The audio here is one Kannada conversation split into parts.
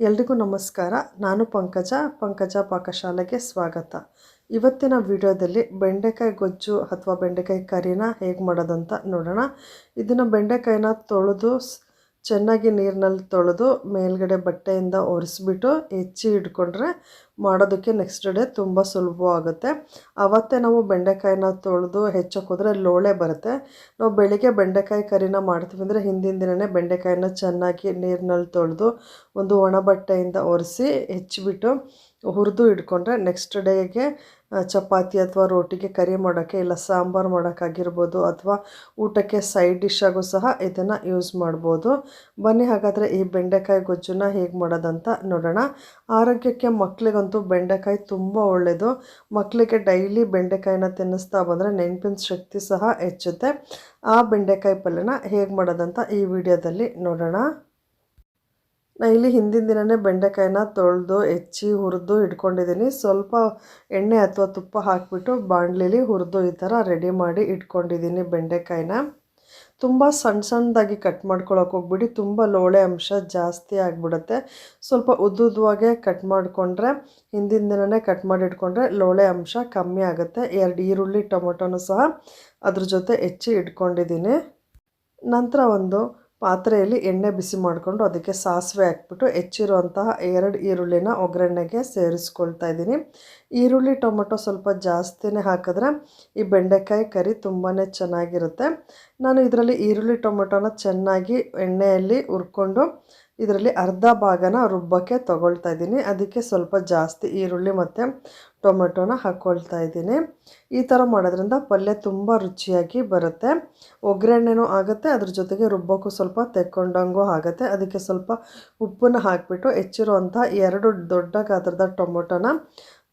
ಎಲ್ರಿಗೂ ನಮಸ್ಕಾರ. ನಾನು ಪಂಕಜ ಪಂಕಜ ಪಾಕಶಾಲೆಗೆ ಸ್ವಾಗತ. ಇವತ್ತಿನ ವಿಡಿಯೋದಲ್ಲಿ ಬೆಂಡೆಕಾಯಿ ಗೊಜ್ಜು ಅಥವಾ ಬೆಂಡೆಕಾಯಿ ಕರಿನ ಹೇಗೆ ಮಾಡೋದಂತ ನೋಡೋಣ. ಇದನ್ನು ಬೆಂಡೆಕಾಯಿನ ತೊಳೆದು ಚೆನ್ನಾಗಿ ನೀರಿನಲ್ಲಿ ತೊಳೆದು ಮೇಲ್ಗಡೆ ಬಟ್ಟೆಯಿಂದ ಒರೆಸ್ಬಿಟ್ಟು ಹೆಚ್ಚಿ ಇಟ್ಕೊಂಡ್ರೆ ಮಾಡೋದಕ್ಕೆ ನೆಕ್ಸ್ಟ್ ಡೇ ತುಂಬ ಸುಲಭವಾಗುತ್ತೆ ಆವತ್ತೇ ನಾವು ಬೆಂಡೆಕಾಯಿನ ತೊಳೆದು ಹೆಚ್ಚೋಕ್ಕೋದ್ರೆ ಲೋಳೆ ಬರುತ್ತೆ. ನಾವು ಬೆಳಿಗ್ಗೆ ಬೆಂಡೆಕಾಯಿ ಕರಿನ ಮಾಡ್ತೀವಿ ಅಂದರೆ ಹಿಂದಿನ ದಿನವೇ ಬೆಂಡೆಕಾಯಿನ ಚೆನ್ನಾಗಿ ನೀರಿನಲ್ಲಿ ತೊಳೆದು ಒಂದು ಒಣ ಬಟ್ಟೆಯಿಂದ ಒರೆಸಿ ಹೆಚ್ಚಿಬಿಟ್ಟು ಹುರಿದು ಇಟ್ಕೊಂಡ್ರೆ ನೆಕ್ಸ್ಟ್ ಡೇಗೆ ಚಪಾತಿ ಅಥವಾ ರೋಟಿಗೆ ಕರಿ ಮಾಡೋಕ್ಕೆ ಇಲ್ಲ ಸಾಂಬಾರು ಮಾಡೋಕ್ಕಾಗಿರ್ಬೋದು ಅಥವಾ ಊಟಕ್ಕೆ ಸೈಡ್ ಡಿಶ್ ಆಗು ಸಹ ಇದನ್ನು ಯೂಸ್ ಮಾಡ್ಬೋದು. ಬನ್ನಿ ಹಾಗಾದರೆ ಈ ಬೆಂಡೆಕಾಯಿ ಗೊಜ್ಜನ್ನ ಹೇಗೆ ಮಾಡೋದಂತ ನೋಡೋಣ. ಆರೋಗ್ಯಕ್ಕೆ ಮಕ್ಕಳಿಗಂತೂ ಬೆಂಡೆಕಾಯಿ ತುಂಬ ಒಳ್ಳೆಯದು ಮಕ್ಕಳಿಗೆ ಡೈಲಿ ಬೆಂಡೆಕಾಯಿನ ತಿನ್ನಿಸ್ತಾ ಬಂದರೆ ನೆನಪಿನ ಶಕ್ತಿ ಸಹ ಹೆಚ್ಚುತ್ತೆ. ಆ ಬೆಂಡೆಕಾಯಿ ಪಲ್ಯನ ಹೇಗೆ ಮಾಡೋದಂತ ಈ ವಿಡಿಯೋದಲ್ಲಿ ನೋಡೋಣ. ನಾನು ಹಿಂದಿನ ದಿನವೇ ಬೆಂಡೆಕಾಯಿನ ತೊಳೆದು, ಹೆಚ್ಚಿ, ಹುರಿದು ಇಟ್ಕೊಂಡಿದ್ದೀನಿ. ಸ್ವಲ್ಪ ಎಣ್ಣೆ ಅಥವಾ ತುಪ್ಪ ಹಾಕಿಬಿಟ್ಟು ಬಾಣಲಿಲಿ ಹುರಿದು ಈ ಥರ ರೆಡಿ ಮಾಡಿ ಇಟ್ಕೊಂಡಿದ್ದೀನಿ ಬೆಂಡೆಕಾಯಿನ. ತುಂಬ ಸಣ್ಣ ಸಣ್ಣದಾಗಿ ಕಟ್ ಮಾಡ್ಕೊಳಕ್ಕೆ ಹೋಗ್ಬಿಡಿ. ತುಂಬ ಲೋಳೆ ಅಂಶ ಜಾಸ್ತಿ ಆಗಿಬಿಡುತ್ತೆ. ಸ್ವಲ್ಪ ಉದ್ದುದ್ದವಾಗೆ ಕಟ್ ಮಾಡಿಕೊಂಡ್ರೆ, ಹಿಂದಿನ ದಿನವೇ ಕಟ್ ಮಾಡಿ ಇಟ್ಕೊಂಡ್ರೆ ಲೋಳೆ ಅಂಶ ಕಮ್ಮಿ ಆಗುತ್ತೆ. ಎರಡು ಈರುಳ್ಳಿ, ಟೊಮೊಟೊನೂ ಸಹ ಅದ್ರ ಜೊತೆ ಹೆಚ್ಚಿ ಇಟ್ಕೊಂಡಿದ್ದೀನಿ. ನಂತರ ಒಂದು ಪಾತ್ರೆಯಲ್ಲಿ ಎಣ್ಣೆ ಬಿಸಿ ಮಾಡಿಕೊಂಡು ಅದಕ್ಕೆ ಸಾಸಿವೆ ಹಾಕ್ಬಿಟ್ಟು ಹೆಚ್ಚಿರುವಂತಹ ಎರಡು ಈರುಳ್ಳಿನ ಒಗ್ಗರಣೆಗೆ ಸೇರಿಸ್ಕೊಳ್ತಾ ಇದ್ದೀನಿ. ಈರುಳ್ಳಿ, ಟೊಮೊಟೊ ಸ್ವಲ್ಪ ಜಾಸ್ತಿನೇ ಹಾಕಿದ್ರೆ ಈ ಬೆಂಡೆಕಾಯಿ ಕರಿ ತುಂಬಾ ಚೆನ್ನಾಗಿರುತ್ತೆ. ನಾನು ಇದರಲ್ಲಿ ಈರುಳ್ಳಿ, ಟೊಮೊಟೊನ ಚೆನ್ನಾಗಿ ಎಣ್ಣೆಯಲ್ಲಿ ಹುರ್ಕೊಂಡು ಇದರಲ್ಲಿ ಅರ್ಧ ಭಾಗನ ರುಬ್ಬಕ್ಕೆ ತೊಗೊಳ್ತಾ ಇದ್ದೀನಿ. ಅದಕ್ಕೆ ಸ್ವಲ್ಪ ಜಾಸ್ತಿ ಈರುಳ್ಳಿ ಮತ್ತು ಟೊಮೆಟೊನ ಹಾಕ್ಕೊಳ್ತಾ ಇದ್ದೀನಿ. ಈ ಥರ ಮಾಡೋದ್ರಿಂದ ಪಲ್ಯ ತುಂಬ ರುಚಿಯಾಗಿ ಬರುತ್ತೆ. ಒಗ್ಗರಣೆನೂ ಆಗುತ್ತೆ, ಅದ್ರ ಜೊತೆಗೆ ರುಬ್ಬಕ್ಕೂ ಸ್ವಲ್ಪ ತೆಕ್ಕೊಂಡಂಗೂ ಆಗುತ್ತೆ. ಅದಕ್ಕೆ ಸ್ವಲ್ಪ ಉಪ್ಪನ್ನು ಹಾಕಿಬಿಟ್ಟು ಹೆಚ್ಚಿರುವಂಥ ಎರಡು ದೊಡ್ಡ ಗಾತ್ರದ ಟೊಮೊಟೊನ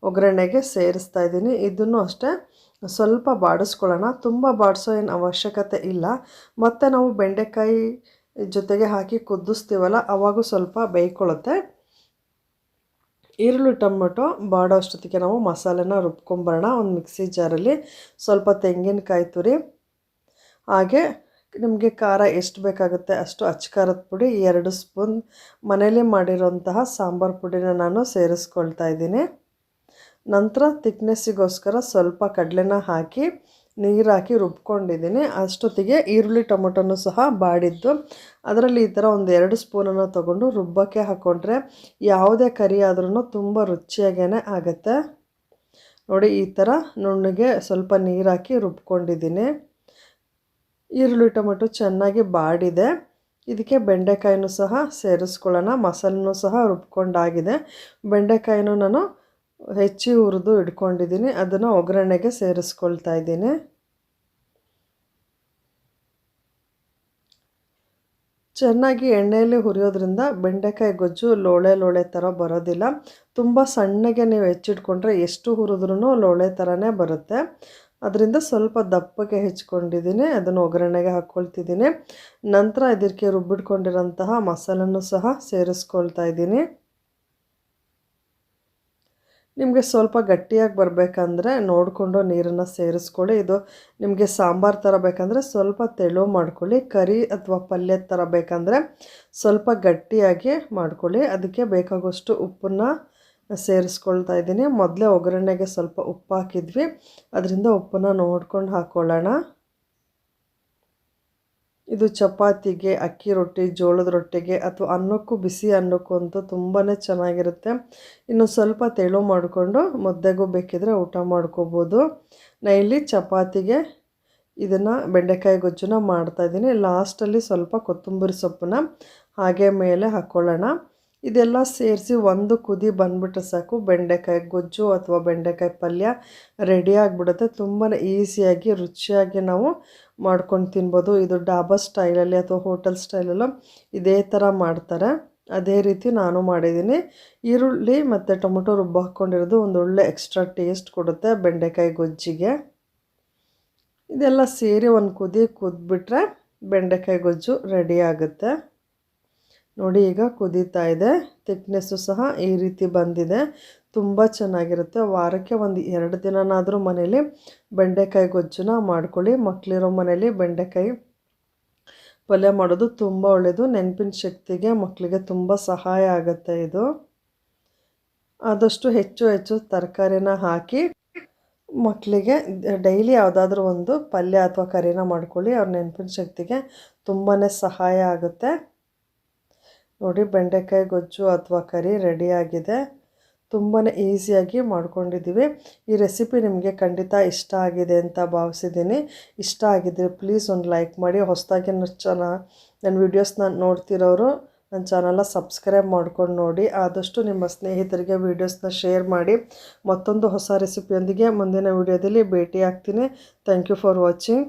ಒಗ್ಗರಣೆಗೆ ಸೇರಿಸ್ತಾ ಇದ್ದೀನಿ. ಇದನ್ನು ಅಷ್ಟೇ ಸ್ವಲ್ಪ ಬಾಡಿಸ್ಕೊಳ್ಳೋಣ. ತುಂಬ ಬಾಡಿಸೋ ಏನು ಅವಶ್ಯಕತೆ ಇಲ್ಲ. ಮತ್ತು ನಾವು ಬೆಂಡೆಕಾಯಿ ಜೊತೆಗೆ ಹಾಕಿ ಕುದಿಸ್ತೀವಲ್ಲ, ಅವಾಗೂ ಸ್ವಲ್ಪ ಬೇಯ್ಕೊಳ್ಳುತ್ತೆ. ಈರುಳ್ಳಿ ಟೊಮೊಟೊ ಬಾಡೋ ಅಷ್ಟೊತ್ತಿಗೆ ನಾವು ಮಸಾಲೆನ ರುಬ್ಕೊಂಬರೋಣ ಒಂದು ಮಿಕ್ಸಿ ಜಾರಲ್ಲಿ. ಸ್ವಲ್ಪ ತೆಂಗಿನಕಾಯಿ ತುರಿ, ಹಾಗೆ ನಿಮಗೆ ಖಾರ ಎಷ್ಟು ಬೇಕಾಗುತ್ತೆ ಅಷ್ಟು ಅಚ್ಕಾರದ ಪುಡಿ, ಎರಡು ಸ್ಪೂನ್. ಮನೇಲಿ ಮಾಡಿರೋಂತಹ ಸಾಂಬಾರು ಪುಡಿನ ನಾನು ಸೇರಿಸ್ಕೊಳ್ತಾ ಇದ್ದೀನಿ. ನಂತರ ತಿಕ್ನೆಸ್ಸಿಗೋಸ್ಕರ ಸ್ವಲ್ಪ ಕಡಲೆನ ಹಾಕಿ ನೀರು ಹಾಕಿ ರುಬ್ಕೊಂಡಿದ್ದೀನಿ. ಅಷ್ಟೊತ್ತಿಗೆ ಈರುಳ್ಳಿ ಟೊಮೊಟೊನೂ ಸಹ ಬಾಡಿದ್ದು. ಅದರಲ್ಲಿ ಈ ಥರ ಒಂದು ಎರಡು ಸ್ಪೂನನ್ನು ತೊಗೊಂಡು ರುಬ್ಬಕ್ಕೆ ಹಾಕ್ಕೊಂಡ್ರೆ ಯಾವುದೇ ಕರಿ ಆದ್ರೂ ತುಂಬ ರುಚಿಯಾಗೇ ಆಗುತ್ತೆ. ನೋಡಿ, ಈ ಥರ ನುಣ್ಣಗೆ ಸ್ವಲ್ಪ ನೀರು ಹಾಕಿ ರುಬ್ಕೊಂಡಿದ್ದೀನಿ. ಈರುಳ್ಳಿ ಟೊಮೊಟೊ ಚೆನ್ನಾಗಿ ಬಾಡಿದೆ. ಇದಕ್ಕೆ ಬೆಂಡೆಕಾಯಿನೂ ಸಹ ಸೇರಿಸ್ಕೊಳ್ಳೋಣ. ಮಸಾಲೂ ಸಹ ರುಬ್ಕೊಂಡಾಗಿದೆ. ಬೆಂಡೆಕಾಯಿನೂ ನಾನು ಹೆಚ್ಚಿ ಹುರಿದು ಇಟ್ಕೊಂಡಿದ್ದೀನಿ. ಅದನ್ನು ಒಗ್ಗರಣೆಗೆ ಸೇರಿಸ್ಕೊಳ್ತಾ ಇದ್ದೀನಿ. ಚೆನ್ನಾಗಿ ಎಣ್ಣೆಯಲ್ಲಿ ಹುರಿಯೋದ್ರಿಂದ ಬೆಂಡೆಕಾಯಿ ಗೊಜ್ಜು ಲೋಳೆ ಲೋಳೆ ಥರ ಬರೋದಿಲ್ಲ. ತುಂಬ ಸಣ್ಣಗೆ ನೀವು ಹೆಚ್ಚಿಟ್ಕೊಂಡ್ರೆ ಎಷ್ಟು ಹುರಿದ್ರೂ ಲೋಳೆ ಥರನೇ ಬರುತ್ತೆ. ಅದರಿಂದ ಸ್ವಲ್ಪ ದಪ್ಪಗೆ ಹೆಚ್ಕೊಂಡಿದ್ದೀನಿ. ಅದನ್ನು ಒಗ್ಗರಣೆಗೆ ಹಾಕ್ಕೊಳ್ತಿದ್ದೀನಿ ನಂತರ ಇದಕ್ಕೆ ರುಬ್ಬಿಟ್ಕೊಂಡಿರೋಂತಹ ಮಸಾಲನ್ನು ಸಹ ಸೇರಿಸ್ಕೊಳ್ತಾ ಇದ್ದೀನಿ. ನಿಮಗೆ ಸ್ವಲ್ಪ ಗಟ್ಟಿಯಾಗಿ ಬರಬೇಕಂದ್ರೆ ನೋಡಿಕೊಂಡು ನೀರನ್ನು ಸೇರಿಸ್ಕೊಳ್ಳಿ. ಇದು ನಿಮಗೆ ಸಾಂಬಾರು ಥರ ಬೇಕಂದರೆ ಸ್ವಲ್ಪ ತೆಳು ಮಾಡ್ಕೊಳ್ಳಿ, ಕರಿ ಅಥವಾ ಪಲ್ಯ ಥರ ಬೇಕಂದರೆ ಸ್ವಲ್ಪ ಗಟ್ಟಿಯಾಗಿ ಮಾಡ್ಕೊಳ್ಳಿ. ಅದಕ್ಕೆ ಬೇಕಾಗುವಷ್ಟು ಉಪ್ಪನ್ನು ಸೇರಿಸ್ಕೊಳ್ತಾ ಇದ್ದೀನಿ. ಮೊದಲೇ ಒಗ್ಗರಣೆಗೆ ಸ್ವಲ್ಪ ಉಪ್ಪು ಹಾಕಿದ್ವಿ. ಅದರಿಂದ ಉಪ್ಪನ್ನು ನೋಡ್ಕೊಂಡು ಹಾಕ್ಕೊಳ್ಳೋಣ ಇದು ಚಪಾತಿಗೆ, ಅಕ್ಕಿ ರೊಟ್ಟಿ, ಜೋಳದ ರೊಟ್ಟಿಗೆ ಅಥವಾ ಅನ್ನಕ್ಕೂ ಬಿಸಿ ಅನ್ನಕ್ಕೂ ಅಂತೂ ತುಂಬಾ ಚೆನ್ನಾಗಿರುತ್ತೆ. ಇನ್ನು ಸ್ವಲ್ಪ ತೆಳು ಮಾಡಿಕೊಂಡು ಮುದ್ದೆಗೂ ಬೇಕಿದ್ರೆ ಊಟ ಮಾಡ್ಕೋಬೋದು. ನಾ ಇಲ್ಲಿ ಚಪಾತಿಗೆ ಇದನ್ನು ಬೆಂಡೆಕಾಯಿ ಗೊಜ್ಜನ್ನ ಮಾಡ್ತಾಯಿದ್ದೀನಿ ಲಾಸ್ಟಲ್ಲಿ ಸ್ವಲ್ಪ ಕೊತ್ತಂಬರಿ ಸೊಪ್ಪನ್ನ ಹಾಗೆ ಮೇಲೆ ಹಾಕ್ಕೊಳ್ಳೋಣ ಇದೆಲ್ಲ ಸೇರಿಸಿ ಒಂದು ಕುದಿ ಬಂದ್ಬಿಟ್ರೆ ಸಾಕು. ಬೆಂಡೆಕಾಯಿ ಗೊಜ್ಜು ಅಥವಾ ಬೆಂಡೆಕಾಯಿ ಪಲ್ಯ ರೆಡಿ ಆಗಿಬಿಡುತ್ತೆ. ತುಂಬಾ ಈಸಿಯಾಗಿ ರುಚಿಯಾಗಿ ನಾವು ಮಾಡ್ಕೊಂಡು ತಿನ್ಬೋದು. ಇದು ಡಾಬಾ ಸ್ಟೈಲಲ್ಲಿ ಅಥವಾ ಹೋಟೆಲ್ ಸ್ಟೈಲಲ್ಲೂ ಇದೇ ಥರ ಮಾಡ್ತಾರೆ. ಅದೇ ರೀತಿ ನಾನು ಮಾಡಿದ್ದೀನಿ. ಈರುಳ್ಳಿ ಮತ್ತು ಟೊಮೊಟೊ ರುಬ್ಬ ಹಾಕ್ಕೊಂಡಿರೋದು ಒಂದು ಒಳ್ಳೆ ಎಕ್ಸ್ಟ್ರಾ ಟೇಸ್ಟ್ ಕೊಡುತ್ತೆ ಬೆಂಡೆಕಾಯಿ ಗೊಜ್ಜಿಗೆ. ಇದೆಲ್ಲ ಸೇರಿ ಒಂದು ಕುದಿ ಕುದ್ಬಿಟ್ರೆ ಬೆಂಡೆಕಾಯಿ ಗೊಜ್ಜು ರೆಡಿ ಆಗುತ್ತೆ. ನೋಡಿ ಈಗ ಕುದೀತಾ ಇದೆ. ತಿಕ್ನೆಸ್ಸು ಸಹ ಈ ರೀತಿ ಬಂದಿದೆ. ತುಂಬ ಚೆನ್ನಾಗಿರುತ್ತೆ. ವಾರಕ್ಕೆ ಒಂದು ಎರಡು ದಿನನಾದರೂ ಮನೇಲಿ ಬೆಂಡೆಕಾಯಿ ಗೊಜ್ಜನ್ನ ಮಾಡ್ಕೊಳ್ಳಿ. ಮಕ್ಕಳಿರೋ ಮನೇಲಿ ಬೆಂಡೆಕಾಯಿ ಪಲ್ಯ ಮಾಡೋದು ತುಂಬ ಒಳ್ಳೆಯದು ನೆನಪಿನ ಶಕ್ತಿಗೆ ಮಕ್ಕಳಿಗೆ ತುಂಬ ಸಹಾಯ ಆಗುತ್ತೆ ಇದು. ಆದಷ್ಟು ಹೆಚ್ಚು ಹೆಚ್ಚು ತರಕಾರಿನ ಹಾಕಿ ಮಕ್ಕಳಿಗೆ ಡೈಲಿ ಯಾವುದಾದ್ರೂ ಒಂದು ಪಲ್ಯ ಅಥವಾ ಕರಿನ ಮಾಡ್ಕೊಳ್ಳಿ. ಅವ್ರ ನೆನಪಿನ ಶಕ್ತಿಗೆ ತುಂಬಾ ಸಹಾಯ ಆಗುತ್ತೆ. ನೋಡಿ, ಬೆಂಡೆಕಾಯಿ ಗೊಜ್ಜು ಅಥವಾ ಕರಿ ರೆಡಿಯಾಗಿದೆ ತುಂಬಾ ಈಸಿಯಾಗಿ ಮಾಡ್ಕೊಂಡಿದ್ದೀವಿ. ಈ ರೆಸಿಪಿ ನಿಮಗೆ ಖಂಡಿತ ಇಷ್ಟ ಆಗಿದೆ ಅಂತ ಭಾವಿಸಿದ್ದೀನಿ. ಇಷ್ಟ ಆಗಿದ್ದರೆ ಪ್ಲೀಸ್ ಒಂದು ಲೈಕ್ ಮಾಡಿ. ಹೊಸದಾಗಿ ನನ್ನ ಚಾನ ನನ್ನ ವೀಡಿಯೋಸ್ನ ನೋಡ್ತಿರೋರು ನನ್ನ ಚಾನಲ್ನ ಸಬ್ಸ್ಕ್ರೈಬ್ ಮಾಡ್ಕೊಂಡು ನೋಡಿ. ಆದಷ್ಟು ನಿಮ್ಮ ಸ್ನೇಹಿತರಿಗೆ ವೀಡಿಯೋಸ್ನ ಶೇರ್ ಮಾಡಿ. ಮತ್ತೊಂದು ಹೊಸ ರೆಸಿಪಿಯೊಂದಿಗೆ ಮುಂದಿನ ವೀಡಿಯೋದಲ್ಲಿ ಭೇಟಿ ಆಗ್ತೀನಿ ಥ್ಯಾಂಕ್ ಯು ಫಾರ್ ವಾಚಿಂಗ್